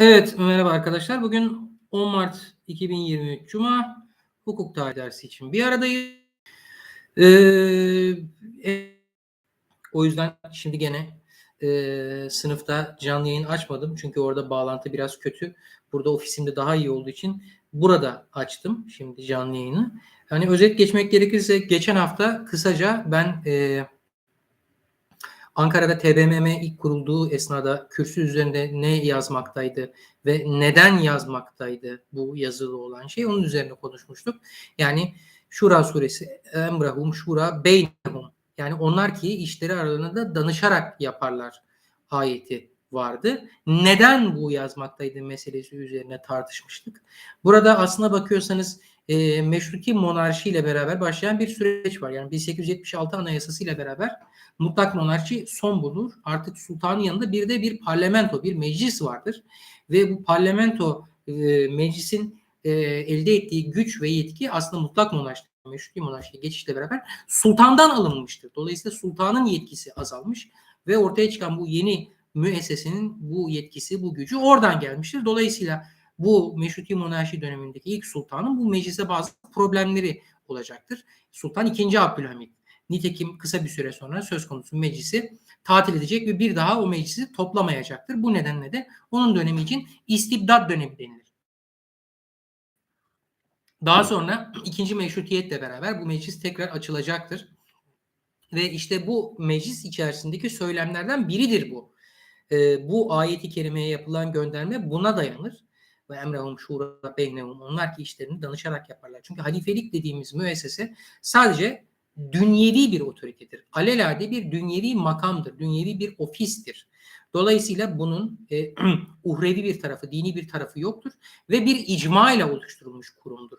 Evet, merhaba arkadaşlar. Bugün 10 Mart 2023 Cuma hukuk tarihi dersi için bir aradayız. Ee, e, o yüzden şimdi gene e, sınıfta canlı yayın açmadım. Çünkü orada bağlantı biraz kötü. Burada ofisimde daha iyi olduğu için burada açtım şimdi canlı yayını. Hani özet geçmek gerekirse geçen hafta kısaca ben e, Ankara'da TBMM ilk kurulduğu esnada kürsü üzerinde ne yazmaktaydı ve neden yazmaktaydı bu yazılı olan şey onun üzerine konuşmuştuk. Yani Şura suresi emrahum şura beynehum yani onlar ki işleri aralarında danışarak yaparlar ayeti vardı. Neden bu yazmaktaydı meselesi üzerine tartışmıştık. Burada aslına bakıyorsanız e, meşruki monarşi ile beraber başlayan bir süreç var. Yani 1876 Anayasası ile beraber mutlak monarşi son bulur. Artık sultanın yanında bir de bir parlamento, bir meclis vardır. Ve bu parlamento e, meclisin e, elde ettiği güç ve yetki aslında mutlak monarşi, meşruki monarşiye geçişle beraber sultandan alınmıştır. Dolayısıyla sultanın yetkisi azalmış ve ortaya çıkan bu yeni müessesenin bu yetkisi, bu gücü oradan gelmiştir. Dolayısıyla bu meşruti monarşi dönemindeki ilk sultanın bu meclise bazı problemleri olacaktır. Sultan II. Abdülhamit. Nitekim kısa bir süre sonra söz konusu meclisi tatil edecek ve bir daha o meclisi toplamayacaktır. Bu nedenle de onun dönemi için istibdat dönemi denilir. Daha sonra ikinci meşrutiyetle beraber bu meclis tekrar açılacaktır. Ve işte bu meclis içerisindeki söylemlerden biridir bu. Ee, bu ayeti kerimeye yapılan gönderme buna dayanır ve emrahum şura beynehum onlar ki işlerini danışarak yaparlar. Çünkü halifelik dediğimiz müessese sadece dünyevi bir otoritedir. Alelade bir dünyevi makamdır, dünyevi bir ofistir. Dolayısıyla bunun e, uhrevi bir tarafı, dini bir tarafı yoktur ve bir icma ile oluşturulmuş kurumdur.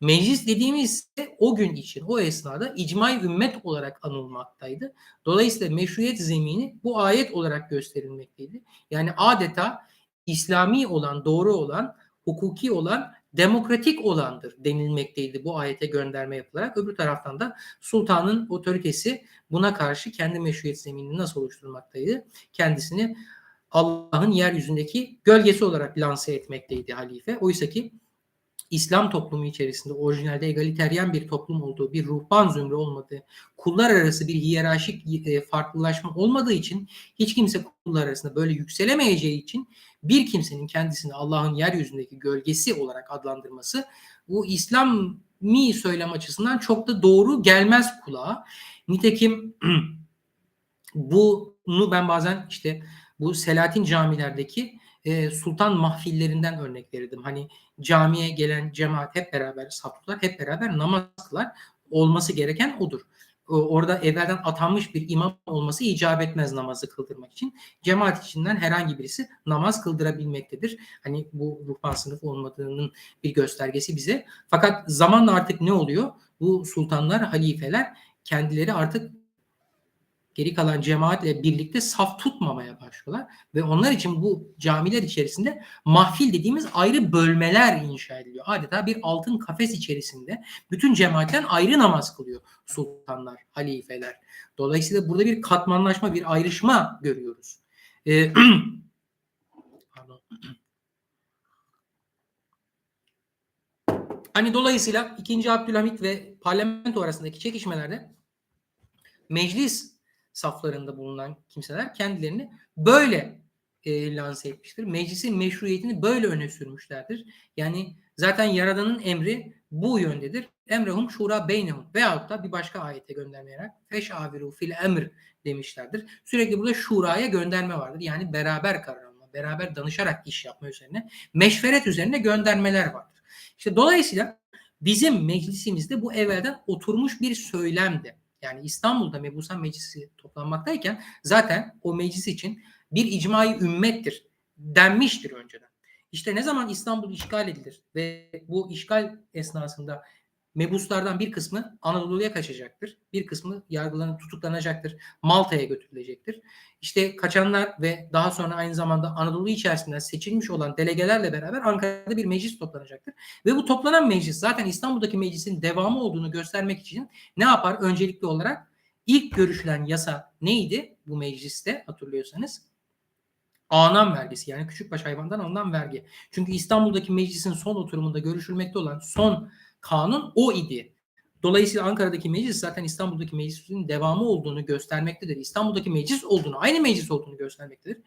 Meclis dediğimiz ise o gün için, o esnada icma ümmet olarak anılmaktaydı. Dolayısıyla meşruiyet zemini bu ayet olarak gösterilmekteydi. Yani adeta İslami olan, doğru olan, hukuki olan, demokratik olandır denilmekteydi bu ayete gönderme yapılarak. Öbür taraftan da sultanın otoritesi buna karşı kendi meşruiyet zeminini nasıl oluşturmaktaydı? Kendisini Allah'ın yeryüzündeki gölgesi olarak lanse etmekteydi halife. Oysa ki İslam toplumu içerisinde orijinalde egaliteryen bir toplum olduğu, bir ruhban zümre olmadığı, kullar arası bir hiyerarşik e, farklılaşma olmadığı için hiç kimse kullar arasında böyle yükselemeyeceği için bir kimsenin kendisini Allah'ın yeryüzündeki gölgesi olarak adlandırması bu İslami söylem açısından çok da doğru gelmez kulağa. Nitekim bunu ben bazen işte bu Selahattin camilerdeki e, sultan mahfillerinden örnek verirdim. Hani camiye gelen cemaat hep beraber saflar, hep beraber namaz kılar. Olması gereken odur orada evvelden atanmış bir imam olması icap etmez namazı kıldırmak için. Cemaat içinden herhangi birisi namaz kıldırabilmektedir. Hani bu ruhban sınıf olmadığının bir göstergesi bize. Fakat zamanla artık ne oluyor? Bu sultanlar, halifeler kendileri artık geri kalan cemaatle birlikte saf tutmamaya başlıyorlar ve onlar için bu camiler içerisinde mahfil dediğimiz ayrı bölmeler inşa ediliyor. Adeta bir altın kafes içerisinde bütün cemaatten ayrı namaz kılıyor sultanlar, halifeler. Dolayısıyla burada bir katmanlaşma, bir ayrışma görüyoruz. Ee, Hani dolayısıyla 2. Abdülhamit ve parlamento arasındaki çekişmelerde meclis saflarında bulunan kimseler kendilerini böyle e, lanse etmiştir. Meclisin meşruiyetini böyle öne sürmüşlerdir. Yani zaten Yaradan'ın emri bu yöndedir. Emrehum şura beynehum veyahut da bir başka ayete göndermeyerek feşaviru fil emr demişlerdir. Sürekli burada şuraya gönderme vardır. Yani beraber karar alma, beraber danışarak iş yapma üzerine, meşveret üzerine göndermeler vardır. İşte dolayısıyla bizim meclisimizde bu evvelden oturmuş bir söylemdi yani İstanbul'da Mebusan Meclisi toplanmaktayken zaten o meclis için bir icmai ümmettir denmiştir önceden. İşte ne zaman İstanbul işgal edilir ve bu işgal esnasında mebuslardan bir kısmı Anadolu'ya kaçacaktır. Bir kısmı yargılanıp tutuklanacaktır. Malta'ya götürülecektir. İşte kaçanlar ve daha sonra aynı zamanda Anadolu içerisinden seçilmiş olan delegelerle beraber Ankara'da bir meclis toplanacaktır. Ve bu toplanan meclis zaten İstanbul'daki meclisin devamı olduğunu göstermek için ne yapar? Öncelikli olarak ilk görüşülen yasa neydi bu mecliste hatırlıyorsanız? Anan vergisi yani küçükbaş hayvandan alınan vergi. Çünkü İstanbul'daki meclisin son oturumunda görüşülmekte olan son kanun o idi. Dolayısıyla Ankara'daki meclis zaten İstanbul'daki meclisin devamı olduğunu göstermektedir. İstanbul'daki meclis olduğunu, aynı meclis olduğunu göstermektedir.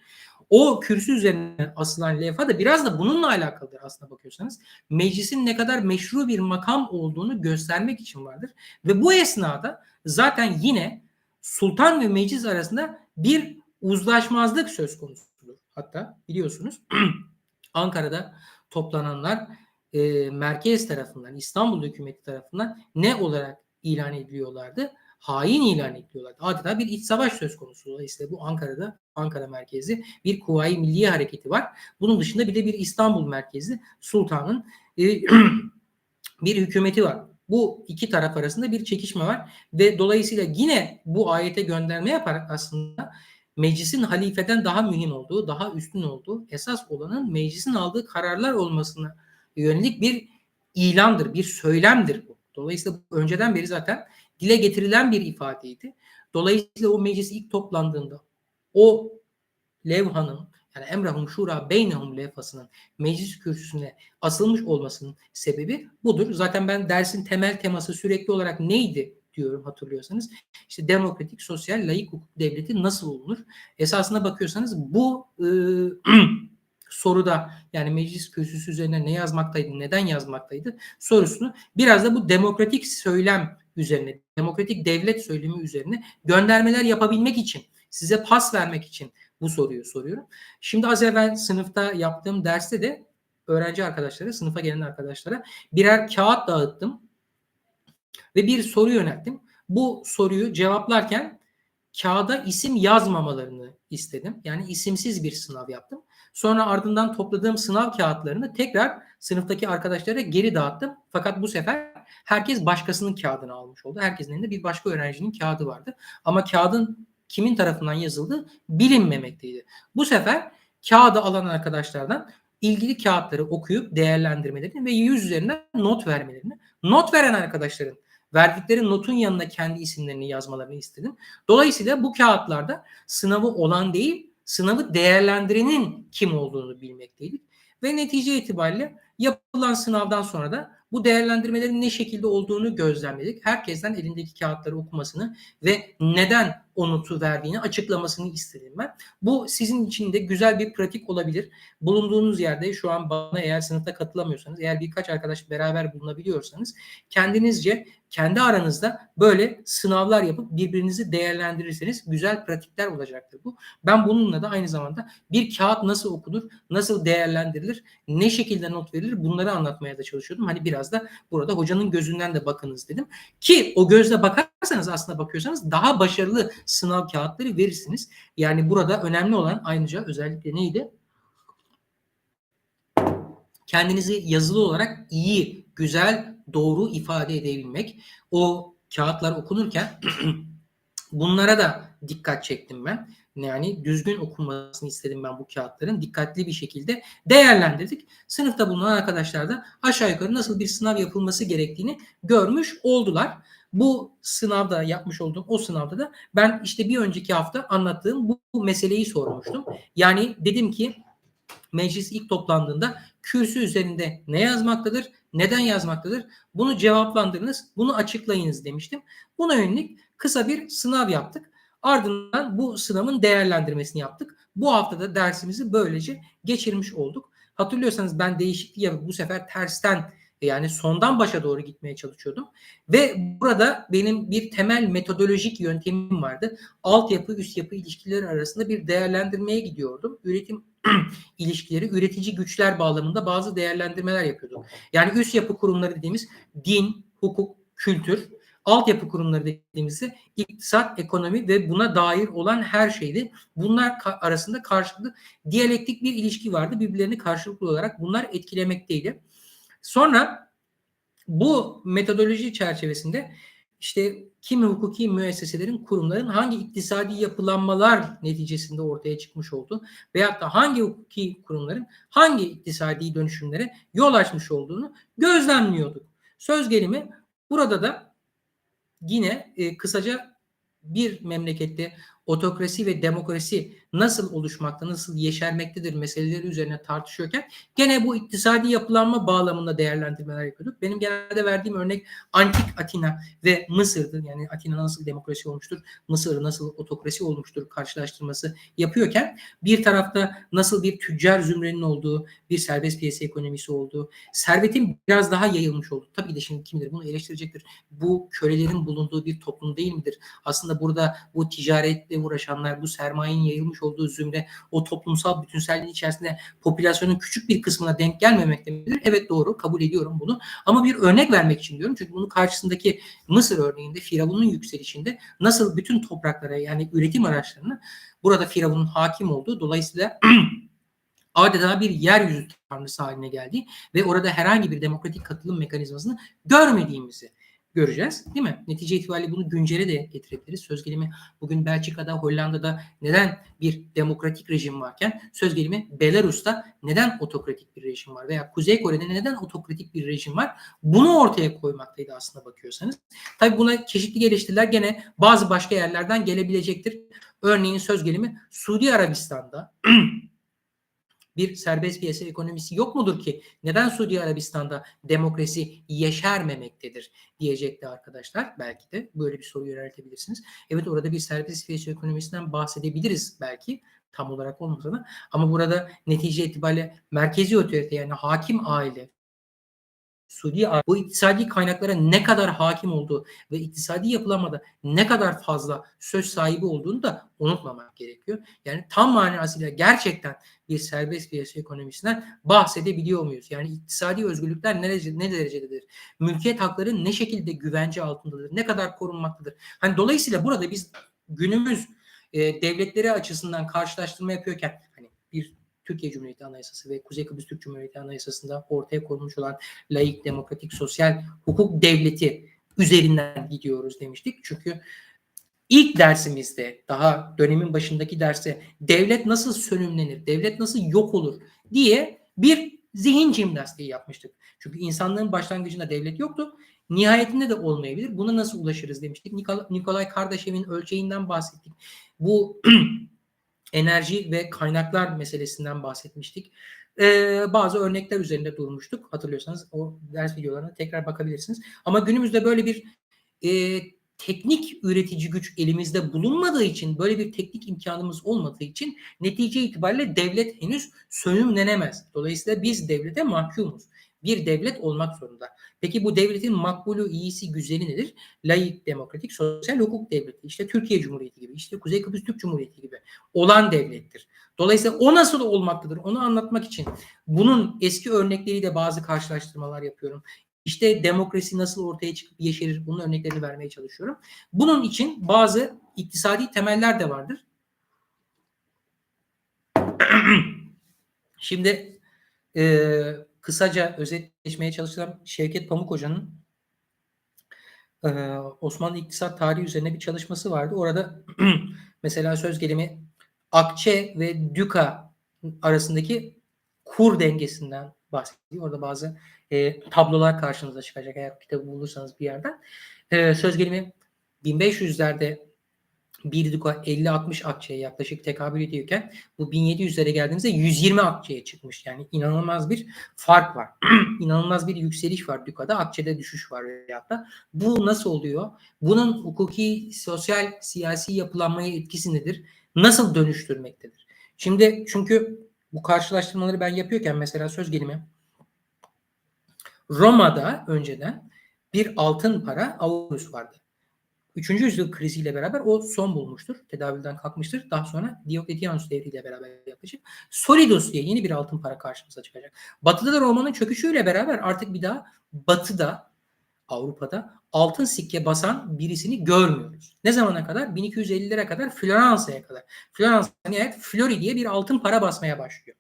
O kürsü üzerine asılan levha da biraz da bununla alakalıdır aslında bakıyorsanız. Meclisin ne kadar meşru bir makam olduğunu göstermek için vardır. Ve bu esnada zaten yine sultan ve meclis arasında bir uzlaşmazlık söz konusudur. Hatta biliyorsunuz Ankara'da toplananlar e, merkez tarafından, İstanbul hükümeti tarafından ne olarak ilan ediliyorlardı? Hain ilan ediliyorlardı. Adeta bir iç savaş söz konusu. Dolayısıyla bu Ankara'da, Ankara merkezi bir Kuvayi Milliye Hareketi var. Bunun dışında bir de bir İstanbul merkezi Sultan'ın e, bir hükümeti var. Bu iki taraf arasında bir çekişme var ve dolayısıyla yine bu ayete gönderme yaparak aslında meclisin halifeden daha mühim olduğu, daha üstün olduğu, esas olanın meclisin aldığı kararlar olmasına yönelik bir ilandır, bir söylemdir bu. Dolayısıyla bu önceden beri zaten dile getirilen bir ifadeydi. Dolayısıyla o meclis ilk toplandığında o levhanın yani emrahum şura beynehum levhasının meclis kürsüsüne asılmış olmasının sebebi budur. Zaten ben dersin temel teması sürekli olarak neydi diyorum hatırlıyorsanız. İşte demokratik, sosyal, layık hukuk devleti nasıl olunur? Esasına bakıyorsanız bu e, soruda yani meclis kürsüsü üzerine ne yazmaktaydı, neden yazmaktaydı sorusunu biraz da bu demokratik söylem üzerine, demokratik devlet söylemi üzerine göndermeler yapabilmek için, size pas vermek için bu soruyu soruyorum. Şimdi az evvel sınıfta yaptığım derste de öğrenci arkadaşlara, sınıfa gelen arkadaşlara birer kağıt dağıttım ve bir soru yönelttim. Bu soruyu cevaplarken kağıda isim yazmamalarını istedim. Yani isimsiz bir sınav yaptım. Sonra ardından topladığım sınav kağıtlarını tekrar sınıftaki arkadaşlara geri dağıttım. Fakat bu sefer herkes başkasının kağıdını almış oldu. Herkesin elinde bir başka öğrencinin kağıdı vardı. Ama kağıdın kimin tarafından yazıldığı bilinmemekteydi. Bu sefer kağıdı alan arkadaşlardan ilgili kağıtları okuyup değerlendirmelerini ve yüz üzerinden not vermelerini, not veren arkadaşların verdikleri notun yanına kendi isimlerini yazmalarını istedim. Dolayısıyla bu kağıtlarda sınavı olan değil, sınavı değerlendirenin kim olduğunu bilmekteydik. Ve netice itibariyle yapılan sınavdan sonra da bu değerlendirmelerin ne şekilde olduğunu gözlemledik. Herkesten elindeki kağıtları okumasını ve neden o notu verdiğini açıklamasını istedim ben. Bu sizin için de güzel bir pratik olabilir. Bulunduğunuz yerde şu an bana eğer sınıfta katılamıyorsanız, eğer birkaç arkadaş beraber bulunabiliyorsanız kendinizce kendi aranızda böyle sınavlar yapıp birbirinizi değerlendirirseniz güzel pratikler olacaktır bu. Ben bununla da aynı zamanda bir kağıt nasıl okunur, nasıl değerlendirilir, ne şekilde not verilir bunları anlatmaya da çalışıyordum. Hani biraz da burada hocanın gözünden de bakınız dedim. Ki o gözle bakarsanız aslında bakıyorsanız daha başarılı sınav kağıtları verirsiniz. Yani burada önemli olan ayrıca özellikle neydi? Kendinizi yazılı olarak iyi, güzel, doğru ifade edebilmek. O kağıtlar okunurken bunlara da dikkat çektim ben. Yani düzgün okunmasını istedim ben bu kağıtların. Dikkatli bir şekilde değerlendirdik. Sınıfta bulunan arkadaşlar da aşağı yukarı nasıl bir sınav yapılması gerektiğini görmüş oldular. Bu sınavda yapmış olduğum o sınavda da ben işte bir önceki hafta anlattığım bu, bu meseleyi sormuştum. Yani dedim ki meclis ilk toplandığında kürsü üzerinde ne yazmaktadır, neden yazmaktadır? Bunu cevaplandırınız, bunu açıklayınız demiştim. Buna yönelik kısa bir sınav yaptık. Ardından bu sınavın değerlendirmesini yaptık. Bu haftada dersimizi böylece geçirmiş olduk. Hatırlıyorsanız ben değişiklik yapıp bu sefer tersten yani sondan başa doğru gitmeye çalışıyordum. Ve burada benim bir temel metodolojik yöntemim vardı. Altyapı üst yapı ilişkileri arasında bir değerlendirmeye gidiyordum. Üretim ilişkileri, üretici güçler bağlamında bazı değerlendirmeler yapıyordum. Yani üst yapı kurumları dediğimiz din, hukuk, kültür, altyapı kurumları dediğimizde iktisat, ekonomi ve buna dair olan her şeydi. Bunlar arasında karşılıklı diyalektik bir ilişki vardı. Birbirlerini karşılıklı olarak bunlar etkilemekteydi. Sonra bu metodoloji çerçevesinde işte kimi hukuki müesseselerin, kurumların hangi iktisadi yapılanmalar neticesinde ortaya çıkmış olduğu veyahut da hangi hukuki kurumların hangi iktisadi dönüşümlere yol açmış olduğunu gözlemliyorduk. Söz gelimi burada da yine e, kısaca bir memlekette otokrasi ve demokrasi nasıl oluşmakta, nasıl yeşermektedir meseleleri üzerine tartışıyorken gene bu iktisadi yapılanma bağlamında değerlendirmeler yapıyorduk. Benim genelde verdiğim örnek antik Atina ve Mısır'dı. Yani Atina nasıl demokrasi olmuştur, Mısır nasıl otokrasi olmuştur karşılaştırması yapıyorken bir tarafta nasıl bir tüccar zümrenin olduğu, bir serbest piyasa ekonomisi olduğu, servetin biraz daha yayılmış olduğu. Tabii de şimdi kim bilir bunu eleştirecektir. Bu kölelerin bulunduğu bir toplum değil midir? Aslında burada bu ticaretle uğraşanlar, bu sermayenin yayılmış olduğu zümre o toplumsal bütünselliğin içerisinde popülasyonun küçük bir kısmına denk gelmemekte midir? Evet doğru kabul ediyorum bunu. Ama bir örnek vermek için diyorum. Çünkü bunun karşısındaki Mısır örneğinde Firavun'un yükselişinde nasıl bütün topraklara yani üretim araçlarına burada Firavun'un hakim olduğu dolayısıyla adeta bir yeryüzü tanrısı haline geldi ve orada herhangi bir demokratik katılım mekanizmasını görmediğimizi göreceğiz. Değil mi? Netice itibariyle bunu güncele de getirebiliriz. Söz gelimi bugün Belçika'da, Hollanda'da neden bir demokratik rejim varken söz gelimi Belarus'ta neden otokratik bir rejim var veya Kuzey Kore'de neden otokratik bir rejim var? Bunu ortaya koymaktaydı aslında bakıyorsanız. Tabii buna çeşitli eleştiriler gene bazı başka yerlerden gelebilecektir. Örneğin söz gelimi Suudi Arabistan'da bir serbest piyasa ekonomisi yok mudur ki? Neden Suudi Arabistan'da demokrasi yeşermemektedir diyecekti arkadaşlar. Belki de böyle bir soru yöneltebilirsiniz. Evet orada bir serbest piyasa ekonomisinden bahsedebiliriz belki tam olarak olmasa da. Ama burada netice itibariyle merkezi otorite yani hakim aile Suudi bu iktisadi kaynaklara ne kadar hakim olduğu ve iktisadi yapılamada ne kadar fazla söz sahibi olduğunu da unutmamak gerekiyor. Yani tam manasıyla gerçekten bir serbest piyasa ekonomisinden bahsedebiliyor muyuz? Yani iktisadi özgürlükler ne, derece, ne derecededir? Mülkiyet hakları ne şekilde güvence altındadır? Ne kadar korunmaktadır? Hani dolayısıyla burada biz günümüz e, devletleri açısından karşılaştırma yapıyorken Türkiye Cumhuriyeti Anayasası ve Kuzey Kıbrıs Türk Cumhuriyeti Anayasası'nda ortaya konulmuş olan laik, demokratik, sosyal hukuk devleti üzerinden gidiyoruz demiştik. Çünkü ilk dersimizde daha dönemin başındaki derste devlet nasıl sönümlenir, devlet nasıl yok olur diye bir zihin jimnastiği yapmıştık. Çünkü insanlığın başlangıcında devlet yoktu. Nihayetinde de olmayabilir. Buna nasıl ulaşırız demiştik. Nikolay Kardaşev'in ölçeğinden bahsettik. Bu enerji ve kaynaklar meselesinden bahsetmiştik. Ee, bazı örnekler üzerinde durmuştuk. Hatırlıyorsanız o ders videolarına tekrar bakabilirsiniz. Ama günümüzde böyle bir e, teknik üretici güç elimizde bulunmadığı için, böyle bir teknik imkanımız olmadığı için netice itibariyle devlet henüz sönümlenemez. Dolayısıyla biz devlete mahkumuz bir devlet olmak zorunda. Peki bu devletin makbulü, iyisi, güzeli nedir? Layık, demokratik, sosyal hukuk devleti. İşte Türkiye Cumhuriyeti gibi, işte Kuzey Kıbrıs Türk Cumhuriyeti gibi olan devlettir. Dolayısıyla o nasıl olmaktadır onu anlatmak için bunun eski örnekleriyle bazı karşılaştırmalar yapıyorum. İşte demokrasi nasıl ortaya çıkıp yeşerir bunun örneklerini vermeye çalışıyorum. Bunun için bazı iktisadi temeller de vardır. Şimdi e, kısaca özetleşmeye çalışacağım. Şevket Pamuk Hoca'nın e, Osmanlı İktisat Tarihi üzerine bir çalışması vardı. Orada mesela söz gelimi Akçe ve Düka arasındaki kur dengesinden bahsediyor. Orada bazı e, tablolar karşınıza çıkacak eğer kitabı bulursanız bir yerden. E, söz gelimi 1500'lerde 1 Duka 50-60 akçeye yaklaşık tekabül ediyorken bu 1700'lere geldiğimizde 120 akçeye çıkmış. Yani inanılmaz bir fark var. inanılmaz bir yükseliş var Duka'da. Akçede düşüş var veyahut da. Bu nasıl oluyor? Bunun hukuki, sosyal, siyasi yapılanmaya etkisi nedir? Nasıl dönüştürmektedir? Şimdi çünkü bu karşılaştırmaları ben yapıyorken mesela söz gelimi Roma'da önceden bir altın para Aurus vardı. Üçüncü yüzyıl kriziyle beraber o son bulmuştur. Tedavülden kalkmıştır. Daha sonra Diokletianus devriyle beraber yaklaşık Solidus diye yeni bir altın para karşımıza çıkacak. Batı'da da Roma'nın çöküşüyle beraber artık bir daha Batı'da Avrupa'da altın sikke basan birisini görmüyoruz. Ne zamana kadar? 1250'lere kadar Floransa'ya kadar. Floransa nihayet Flori diye bir altın para basmaya başlıyor.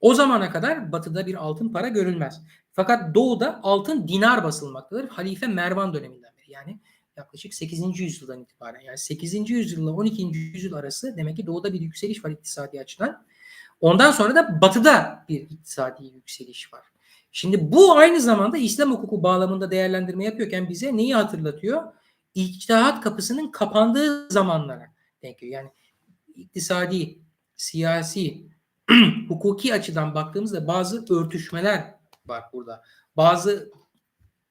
O zamana kadar batıda bir altın para görülmez. Fakat doğuda altın dinar basılmaktadır. Halife Mervan döneminden beri. Yani yaklaşık 8. yüzyıldan itibaren yani 8. yüzyılla 12. yüzyıl arası demek ki doğuda bir yükseliş var iktisadi açıdan. Ondan sonra da batıda bir iktisadi yükseliş var. Şimdi bu aynı zamanda İslam hukuku bağlamında değerlendirme yapıyorken bize neyi hatırlatıyor? İçtihat kapısının kapandığı zamanlara denk geliyor. Yani iktisadi, siyasi, hukuki açıdan baktığımızda bazı örtüşmeler var burada. Bazı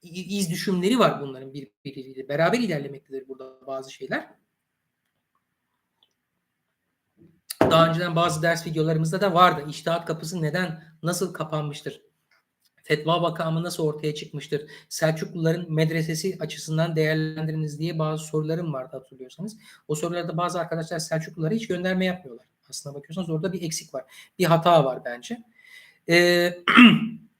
iz düşümleri var bunların birbiriyle. Beraber ilerlemektedir burada bazı şeyler. Daha önceden bazı ders videolarımızda da vardı. İçtihat kapısı neden, nasıl kapanmıştır? Fetva makamı nasıl ortaya çıkmıştır? Selçukluların medresesi açısından değerlendiriniz diye bazı sorularım vardı hatırlıyorsanız. O sorularda bazı arkadaşlar Selçuklulara hiç gönderme yapmıyorlar. Aslına bakıyorsanız orada bir eksik var. Bir hata var bence. Ee,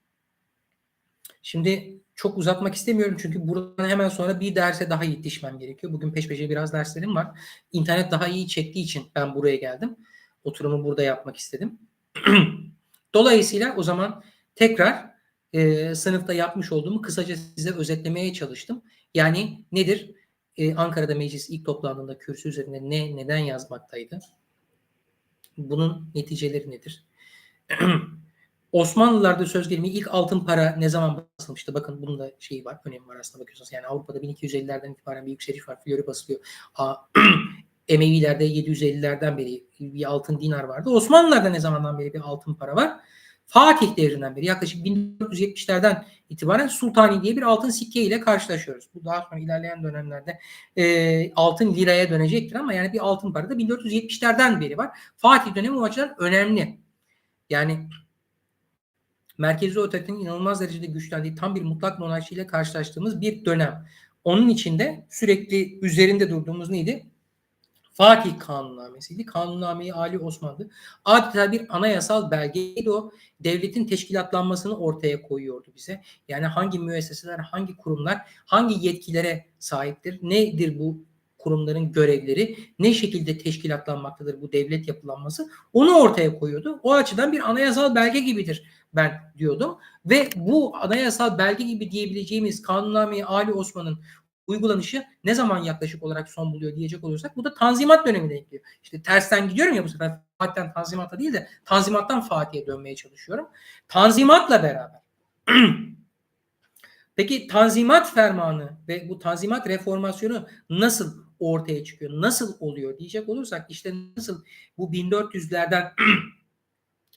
şimdi çok uzatmak istemiyorum çünkü buradan hemen sonra bir derse daha yetişmem gerekiyor. Bugün peş peşe biraz derslerim var. İnternet daha iyi çektiği için ben buraya geldim. Oturumu burada yapmak istedim. Dolayısıyla o zaman tekrar e, sınıfta yapmış olduğumu kısaca size özetlemeye çalıştım. Yani nedir? E, Ankara'da meclis ilk toplandığında kürsü üzerinde ne neden yazmaktaydı? Bunun neticeleri nedir? Osmanlılarda söz gelimi ilk altın para ne zaman basılmıştı? Bakın bunun da şeyi var, önemi var aslında bakıyorsunuz. Yani Avrupa'da 1250'lerden itibaren bir yükseliş var. Flori basılıyor. Emevilerde 750'lerden beri bir altın dinar vardı. Osmanlılarda ne zamandan beri bir altın para var? Fatih devrinden beri yaklaşık 1470'lerden itibaren Sultani diye bir altın sikke ile karşılaşıyoruz. Bu daha sonra ilerleyen dönemlerde e, altın liraya dönecektir ama yani bir altın para da 1470'lerden beri var. Fatih dönemi o açıdan önemli. Yani merkezi otoritenin inanılmaz derecede güçlendiği tam bir mutlak monarşiyle karşılaştığımız bir dönem. Onun içinde sürekli üzerinde durduğumuz neydi? Fatih Kanunnamesi'ydi. Kanunname-i Ali Osmanlı. Adeta bir anayasal belgeydi o. Devletin teşkilatlanmasını ortaya koyuyordu bize. Yani hangi müesseseler, hangi kurumlar, hangi yetkilere sahiptir, nedir bu kurumların görevleri, ne şekilde teşkilatlanmaktadır bu devlet yapılanması onu ortaya koyuyordu. O açıdan bir anayasal belge gibidir ben diyordum. Ve bu anayasal belge gibi diyebileceğimiz Kanunname-i Ali Osman'ın uygulanışı ne zaman yaklaşık olarak son buluyor diyecek olursak bu da Tanzimat dönemine ekliyor. İşte tersten gidiyorum ya bu sefer Fatih'ten Tanzimat'a değil de Tanzimat'tan Fatih'e dönmeye çalışıyorum. Tanzimat'la beraber. Peki Tanzimat fermanı ve bu Tanzimat reformasyonu nasıl ortaya çıkıyor? Nasıl oluyor diyecek olursak işte nasıl bu 1400'lerden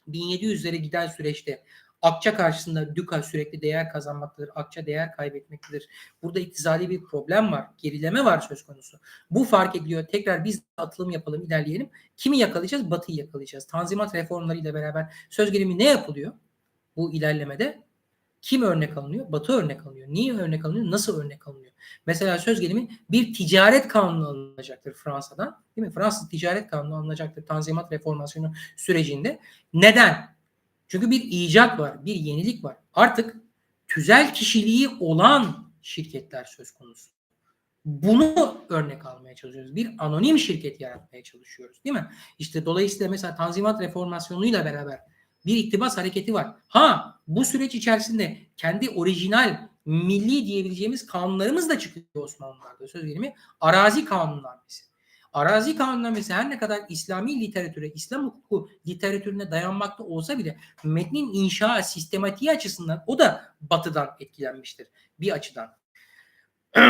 1700'lere giden süreçte Akça karşısında Düka sürekli değer kazanmaktadır. Akça değer kaybetmektedir. Burada iktisadi bir problem var. Gerileme var söz konusu. Bu fark ediliyor. Tekrar biz atılım yapalım, ilerleyelim. Kimi yakalayacağız? Batı'yı yakalayacağız. Tanzimat reformlarıyla beraber söz gelimi ne yapılıyor? Bu ilerlemede kim örnek alınıyor? Batı örnek alınıyor. Niye örnek alınıyor? Nasıl örnek alınıyor? Mesela söz gelimi bir ticaret kanunu alınacaktır Fransa'dan. Değil mi? Fransız ticaret kanunu alınacaktır Tanzimat reformasyonu sürecinde. Neden? Çünkü bir icat var, bir yenilik var. Artık tüzel kişiliği olan şirketler söz konusu. Bunu örnek almaya çalışıyoruz. Bir anonim şirket yaratmaya çalışıyoruz değil mi? İşte dolayısıyla mesela Tanzimat reformasyonuyla beraber bir iktibas hareketi var. Ha bu süreç içerisinde kendi orijinal milli diyebileceğimiz kanunlarımız da çıkıyor Osmanlılar'da. Söz gelimi arazi kanunnamesi. Arazi kanunnamesi her ne kadar İslami literatüre, İslam hukuku literatürüne dayanmakta olsa bile metnin inşa sistematiği açısından o da batıdan etkilenmiştir bir açıdan.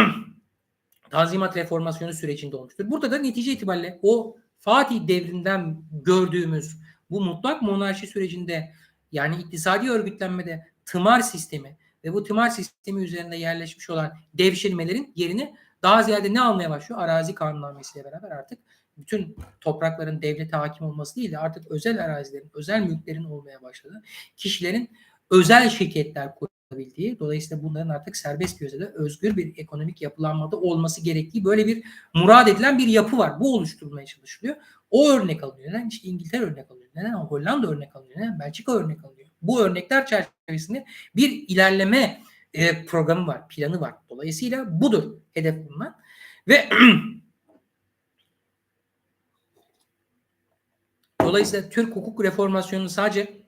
Tanzimat reformasyonu sürecinde olmuştur. Burada da netice itibariyle o Fatih devrinden gördüğümüz bu mutlak monarşi sürecinde yani iktisadi örgütlenmede tımar sistemi ve bu tımar sistemi üzerinde yerleşmiş olan devşirmelerin yerini daha ziyade ne almaya başlıyor? Arazi kanunnamesiyle beraber artık bütün toprakların devlete hakim olması değil de artık özel arazilerin, özel mülklerin olmaya başladı. Kişilerin özel şirketler kurabildiği, dolayısıyla bunların artık serbest piyasada özgür bir ekonomik yapılanmada olması gerektiği böyle bir murad edilen bir yapı var. Bu oluşturulmaya çalışılıyor. O örnek alınıyor. Neden? İşte İngiltere örnek alınıyor. Neden? Hollanda örnek alınıyor. Neden? Belçika örnek alınıyor. Bu örnekler çerçevesinde bir ilerleme e, programı var, planı var. Dolayısıyla budur hedef bulunan. Ve dolayısıyla Türk hukuk reformasyonunu sadece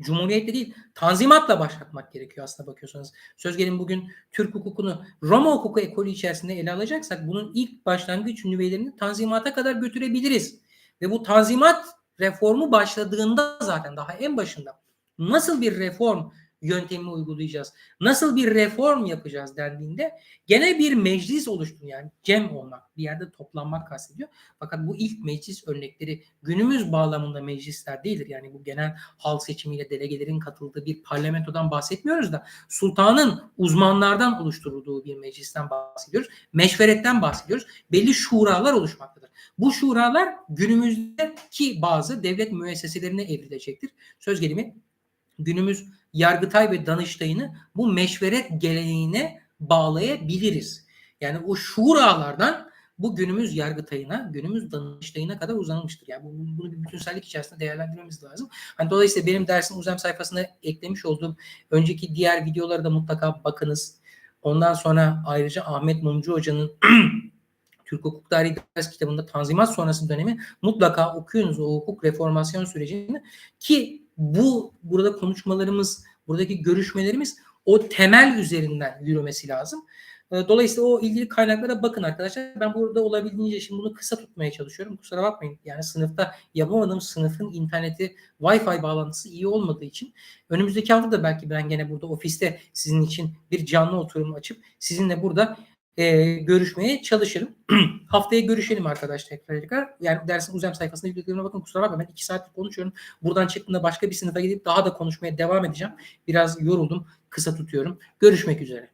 Cumhuriyetle değil, tanzimatla başlatmak gerekiyor aslında bakıyorsanız. Söz gelin bugün Türk hukukunu Roma hukuku ekolü içerisinde ele alacaksak bunun ilk başlangıç nüvelerini tanzimata kadar götürebiliriz. Ve bu tanzimat reformu başladığında zaten daha en başında nasıl bir reform yöntemini uygulayacağız. Nasıl bir reform yapacağız dendiğinde gene bir meclis oluşturun yani cem olmak, bir yerde toplanmak kastediyor. Fakat bu ilk meclis örnekleri günümüz bağlamında meclisler değildir. Yani bu genel halk seçimiyle delegelerin katıldığı bir parlamentodan bahsetmiyoruz da sultanın uzmanlardan oluşturulduğu bir meclisten bahsediyoruz. Meşveretten bahsediyoruz. Belli şuralar oluşmaktadır. Bu şuralar günümüzdeki bazı devlet müesseselerine evrilecektir. Söz gelimi günümüz Yargıtay ve Danıştay'ını bu meşveret geleneğine bağlayabiliriz. Yani o şuralardan bu günümüz Yargıtay'ına, günümüz Danıştay'ına kadar uzanmıştır. Yani bunu, bunu bir bütünsellik içerisinde değerlendirmemiz lazım. Hani dolayısıyla benim dersin uzam sayfasına eklemiş olduğum önceki diğer videolara da mutlaka bakınız. Ondan sonra ayrıca Ahmet Mumcu Hoca'nın Türk Hukuk Tarihi ders kitabında Tanzimat sonrası dönemi mutlaka okuyunuz o hukuk reformasyon sürecini ki bu burada konuşmalarımız, buradaki görüşmelerimiz o temel üzerinden yürümesi lazım. E, Dolayısıyla o ilgili kaynaklara bakın arkadaşlar. Ben burada olabildiğince şimdi bunu kısa tutmaya çalışıyorum. Kusura bakmayın. Yani sınıfta yapamadığım sınıfın interneti Wi-Fi bağlantısı iyi olmadığı için önümüzdeki hafta da belki ben gene burada ofiste sizin için bir canlı oturum açıp sizinle burada e, görüşmeye çalışırım. Haftaya görüşelim arkadaşlar tekrar tekrar. Yani dersin uzam sayfasında yüklediklerime bakın kusura bakmayın ben iki saattir konuşuyorum. Buradan çıktığımda başka bir sınıfa gidip daha da konuşmaya devam edeceğim. Biraz yoruldum. Kısa tutuyorum. Görüşmek üzere.